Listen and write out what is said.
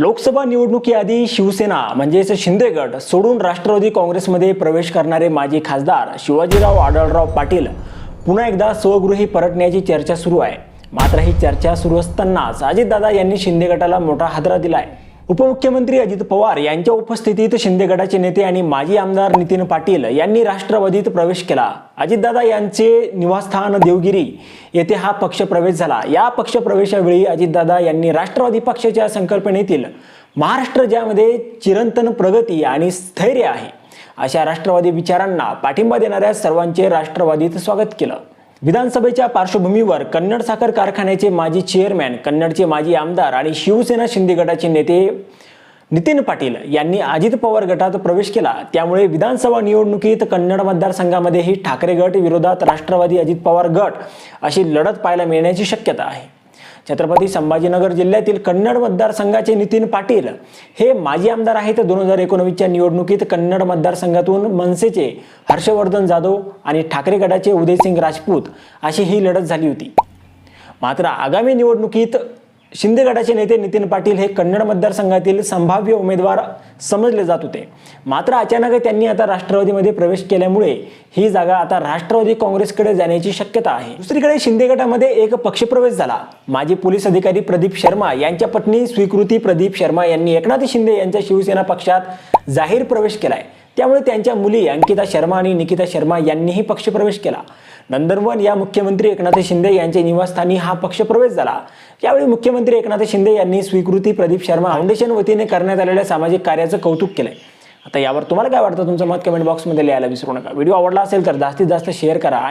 लोकसभा निवडणुकीआधी शिवसेना म्हणजेच शिंदे गट सोडून राष्ट्रवादी काँग्रेसमध्ये प्रवेश करणारे माजी खासदार शिवाजीराव आढळराव पाटील पुन्हा एकदा स्वगृही परतण्याची चर्चा सुरू आहे. मात्र ही चर्चा सुरू असतानाच अजितदादा यांनी शिंदे गटाला मोठा हादरा दिला आहे उपमुख्यमंत्री अजित पवार यांच्या उपस्थितीत शिंदे गटाचे नेते आणि माजी आमदार नितीन पाटील यांनी राष्ट्रवादीत प्रवेश केला. अजितदादा यांचे निवासस्थान देवगिरी येथे हा पक्षप्रवेश झाला. या पक्षप्रवेशावेळी अजितदादा यांनी राष्ट्रवादी पक्षाच्या संकल्पनेतील महाराष्ट्र ज्यामध्ये चिरंतन प्रगती आणि स्थैर्य आहे अशा राष्ट्रवादी विचारांना पाठिंबा देणाऱ्या सर्वांचे राष्ट्रवादीत स्वागत केलं. विधानसभेच्या पार्श्वभूमीवर कन्नड साखर कारखान्याचे माजी चेअरमॅन कन्नडचे माजी आमदार आणि शिवसेना शिंदे गटाचे नेते नितीन पाटील यांनी अजित पवार गटात प्रवेश केला. त्यामुळे विधानसभा निवडणुकीत कन्नड मतदारसंघामध्येही ठाकरे गट विरोधात राष्ट्रवादी अजित पवार गट अशी लढत पाहायला मिळण्याची शक्यता आहे. छत्रपती संभाजीनगर जिल्ह्यातील कन्नड मतदारसंघाचे नितीन पाटील हे माजी आमदार आहेत. दोन हजार एकोणवीसच्या निवडणुकीत कन्नड मतदारसंघातून मनसेचे हर्षवर्धन जाधव आणि ठाकरे गटाचे उदयसिंग राजपूत अशी ही लढत झाली होती. मात्र आगामी निवडणुकीत शिंदे गटाचे नेते नितीन पाटील हे कन्नड मतदारसंघातील संभाव्य उमेदवार समजले जात होते. मात्र अचानक त्यांनी आता राष्ट्रवादीमध्ये प्रवेश केल्यामुळे ही जागा आता राष्ट्रवादी काँग्रेसकडे जाण्याची शक्यता आहे. दुसरीकडे शिंदे गटामध्ये एक पक्षप्रवेश झाला. माजी पोलीस अधिकारी प्रदीप शर्मा यांच्या पत्नी स्वीकृती प्रदीप शर्मा यांनी एकनाथ शिंदे यांच्या शिवसेना पक्षात जाहीर प्रवेश केलाय. त्यामुळे त्यांच्या मुली अंकिता शर्मा आणि निकिता शर्मा यांनीही पक्षप्रवेश केला. नंदनवन या मुख्यमंत्री एकनाथ शिंदे यांच्या निवासस्थानी हा पक्षप्रवेश झाला. यावेळी मुख्यमंत्री एकनाथ शिंदे यांनी स्वीकृती प्रदीप शर्मा फाउंडेशन वतीने करण्यात आलेल्या सामाजिक कार्याचं कौतुक केलंय. आता यावर तुम्हाला काय वाटतं? तुमचं मत कमेंट बॉक्समध्ये लिहायला विसरू नका. व्हिडिओ आवडला असेल तर जास्तीत जास्त शेअर करा.